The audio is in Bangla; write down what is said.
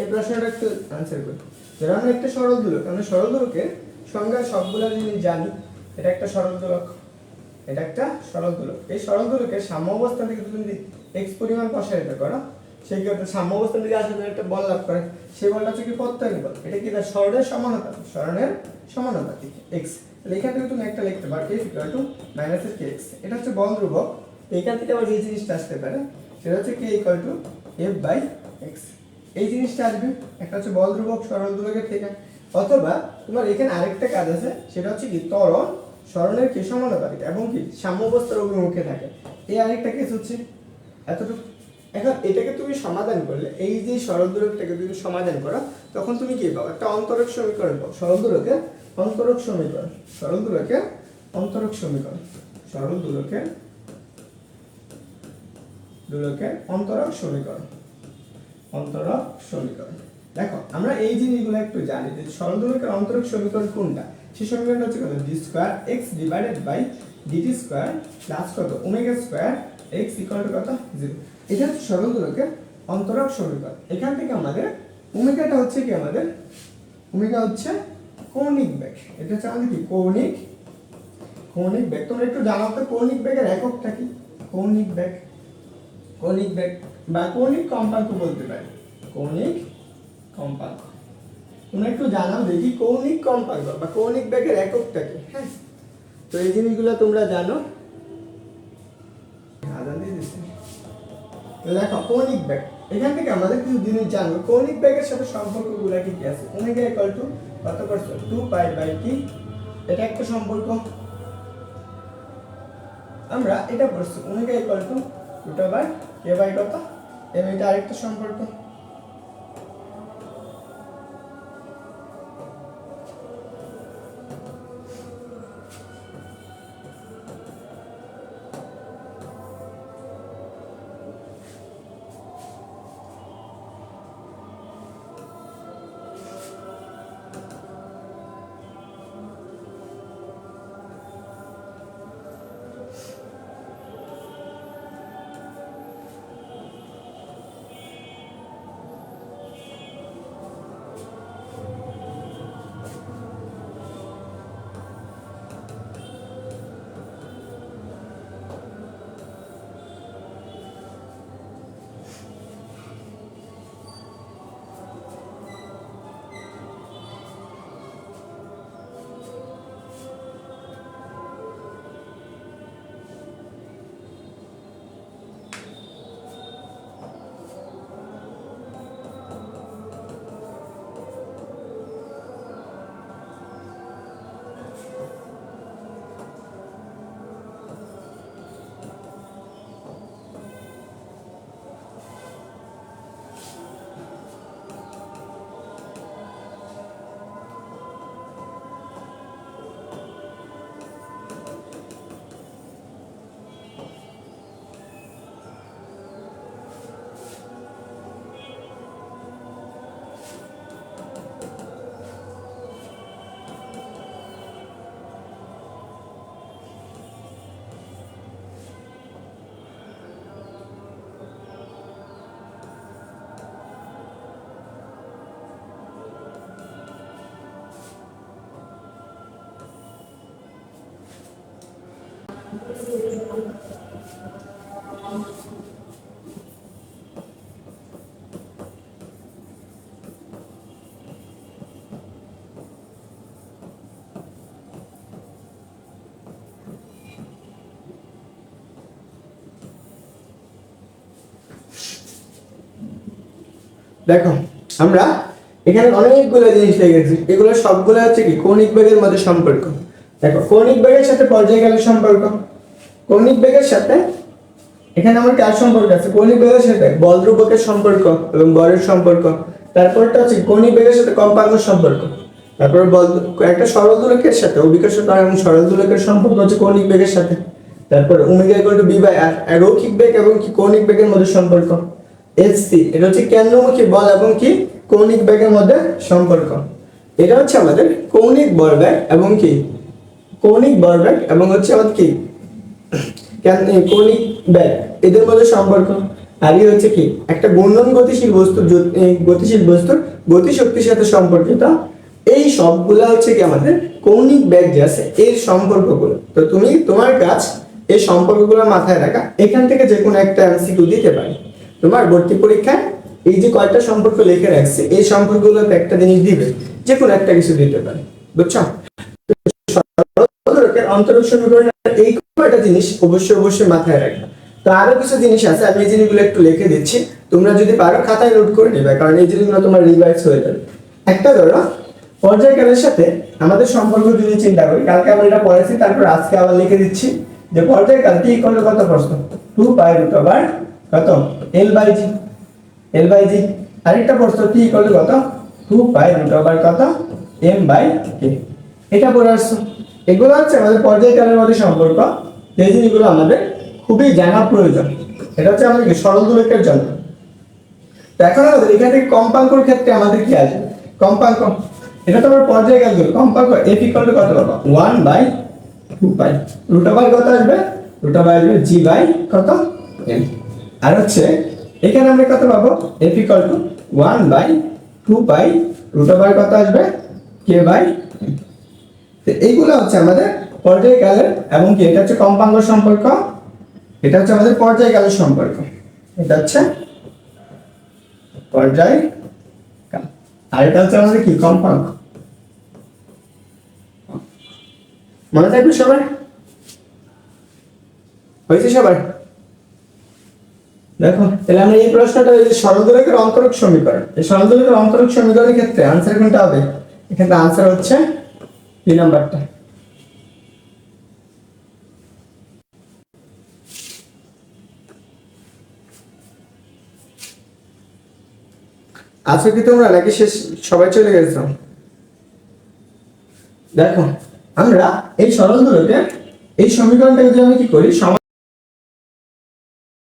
এই প্রশ্নটা একটু আনসার করি। ধরো আমরা একটা সরল দোলক আমরা সরল দোলকের সংজ্ঞা সবগুলো জিনিস জানি, এটা একটা সরল দোলক এটা একটা সরল দোলক এই সরল দোলকের সাম্য অবস্থান থেকে তুমি যদি এক্স পরিমাণ প্রসারিত করো সেই ক্ষেত্রে সাম্য অবস্থান থেকে আসলে একটা বল লাভ করে সেই বলটা হচ্ছে কি প্রত্যয়ন বল। এটা কি তার স্বরণের সমানুতা? স্বরণের সমানুতা এক্স এখান থেকে তুমি একটা লিখতে পারো F equal to minus K X এটা হচ্ছে বল ধ্রুবক। এইখান থেকে আবার এই জিনিসটা আসতে পারে, সেটা হচ্ছে K equal to F by X এই জিনিসটা আসবে। একটা হচ্ছে বল ধ্রুবক সরল ধ্রুবকের থেকে। অথবা তোমার এখানে আরেকটা কাজ আছে, সেটা হচ্ছে কি ত্বরণ সরণের কি সমানুপাতিক এবং কি সাম্য অবস্থার অভিমুখে থাকে। এই আরেকটা কেস হচ্ছে এতটুকু। এখন এটাকে তুমি সমাধান করলে, এই যে সরল দূরকটাকে তুমি সমাধান করো, তখন তুমি কি পাবো? একটা অন্তরক সমীকরণ পাবো। সরল দূরকের অন্তরক সমীকরণ। সরল দূরকের অন্তরক সমীকরণ। সরল দূরকের দূরকের অন্তরক সমীকরণ। অন্তরক সমীকরণ। দেখো, আমরা এই জিনিসগুলো একটু জানি যে সরল দূরকের অন্তরক সমীকরণ কোনটা? সেই সমীকরণটা হচ্ছে কত? D square X divided by DT square plus কত? Omega square X equal to কত? জিরো এটা হচ্ছে সরল দূরকের অন্তরক সমীকরণ। এখান থেকে আমাদের ওমেগাটা হচ্ছে কি আমাদের? ওমেগা হচ্ছে কৌণিক বেগ। এটা হচ্ছে আমাদের কি? কৌণিক কৌণিক বেগ। তোমরা একটু জানাও তো কৌণিক বেগের এককটা কি? কৌণিক বেগ। কৌণিক বেগ বা কৌণিক কম্পাঙ্ক বলতে পারি। কৌণিক কম্পাঙ্ক। তোমরা একটু জানাও দেখি কৌণিক কম্পাঙ্ক বা কৌণিক বেগের এককটা কি? হ্যাঁ। তো এই জিনিসগুলো তোমরা জানো। তো দেখো কৌণিক বেগ এখান থেকে আমাদের কিছু জিনিস জানব। কৌণিক বেগের সাথে সম্পর্কগুলো কি কি আছে? ওমেগা ইকুয়াল টু কত percent two pi by T এটা একটা সম্পর্ক। আমরা এটা পড়ছি ওমেগা ইকুয়াল টু দুটো বাই কে বাই কত? এবং এটা আরেকটা সম্পর্ক? দেখো আমরা এখানে অনেকগুলো জিনিস লিখেছি এগুলো সবগুলো হচ্ছে কি? কৌণিক বেগের মধ্যে সম্পর্ক। দেখো, কৌণিক বেগের সাথে পর্যায়কালের সম্পর্ক। কৌণিক বেগের সাথে, এখানে আমার কার সম্পর্ক আছে? কৌণিক বেগের সাথে বল ধ্রুবকের সম্পর্ক এবং বলের সম্পর্ক। তারপরটা হচ্ছে কৌণিক বেগের সাথে কম্পাঙ্কের সম্পর্ক। তারপর বল একটা সরল দোলকের সাথে অবিকর্ষ তার এবং সরল দোলকের সম্পর্ক হচ্ছে কৌণিক বেগের সাথে। তারপর omega equal to V by R রৈখিক বেগ এবং কি কৌণিক বেগের মধ্যে সম্পর্ক। এসসি এটা হচ্ছে কেন্দ্রমুখী বল এবং কি কৌণিক বেগের মধ্যে সম্পর্ক। এটা হচ্ছে আমাদের কৌণিক বলবেগ এবং কি কৌণিক বলবেগ এবং হচ্ছে আমাদের কি? কেন- কৌণিক ব্যাগ? এদের মধ্যে সম্পর্ক। এই হচ্ছে কি? একটা ঘূর্ণন গতিশীল বস্তু গতিশীল বস্তুর গতি শক্তির সাথে সম্পর্কিত। এই সবগুলা হচ্ছে কি আমাদের কৌণিক ব্যাগ যে আছে, এর সম্পর্কগুলো। তো তুমি তোমার কাজ এই সম্পর্কগুলো মাথায় রাখা। এখান থেকে যে কোনো একটা এমসিকিউ দিতে পারি। তোমার ভর্তি পরীক্ষায় এই যে কয়টা সম্পর্ক লিখে রাখছে, এই সম্পর্কগুলোতে একটা জিনিস দিবে, যে কোনো একটা কিছু দিতে পারে। বুঝছ? অন্তরক সমীকরণের এই কয়টা জিনিস অবশ্যই অবশ্যই মাথায় রাখবে। তো আরও কিছু জিনিস আছে, আমি এই জিনিসগুলো একটু লিখে দিচ্ছি। তোমরা যদি পারো খাতায় নোট করে নেবে, কারণ এই জিনিসগুলো তোমার রিভাইজ হয়ে যাবে। একটা ধরো, পর্যায়কালের সাথে আমাদের সম্পর্ক যদি চিন্তা করি, কালকে আমরা এটা পড়েছি, তারপর আজকে আবার লিখে দিচ্ছি যে পর্যায়কাল টি করলে কত প্রশ্ন? টু পাই রুট ওভার কত? L by G L by G আরেকটা প্রশ্ন টি করলে কত? টু পাই রুট ওভার কত? এম বাই কে এটা পড়ে আসছো। এগুলো হচ্ছে আমাদের পর্যায়কালের মধ্যে সম্পর্ক। যে জিনিসগুলো আমাদের খুবই জানা প্রয়োজন। এটা হচ্ছে আমাদের সরল দূরত্বের জন্য তো এখন আমাদের এখান কম্পাঙ্কর ক্ষেত্রে আমাদের কি আসবে কম্পাঙ্ক। এটা তো আমরা পর্যায়কাল ধরি কম্পাঙ্ক এফ ইকুয়াল টু কত পাবো? One by two pi root over কত আসবে? রুট ওভার আসবে জি বাই কত? এম আর হচ্ছে, এখানে আমরা কত পাবো? F equal to one by two pi root over কত আসবে? কে বাই এইগুলো হচ্ছে আমাদের পর্যায়কালের এবং কি এটা হচ্ছে কম্পাঙ্গ সম্পর্ক, এটা হচ্ছে আমাদের পর্যায়কালের সম্পর্ক। এটা হচ্ছে পর্যায়। আর এটা হচ্ছে আমাদের কি? কম্পাঙ্ক মনে থাকবে সবাই? হয়েছে সবাই? দেখো, তাহলে আমরা এই প্রশ্নটা এই যে অন্তরক সমীকরণ, এই সরলদৈর্ঘ্যের অন্তরক সমীকরণের ক্ষেত্রে আনসার কোনটা হবে? এখানে আনসার হচ্ছে দুই নাম্বারটা। আজকে কি তোমরা নাকি শেষ সবাই চলে গেছো? দেখো, আমরা এই সরল দূরকে এই সমীকরণটাকে যদি আমি কি করি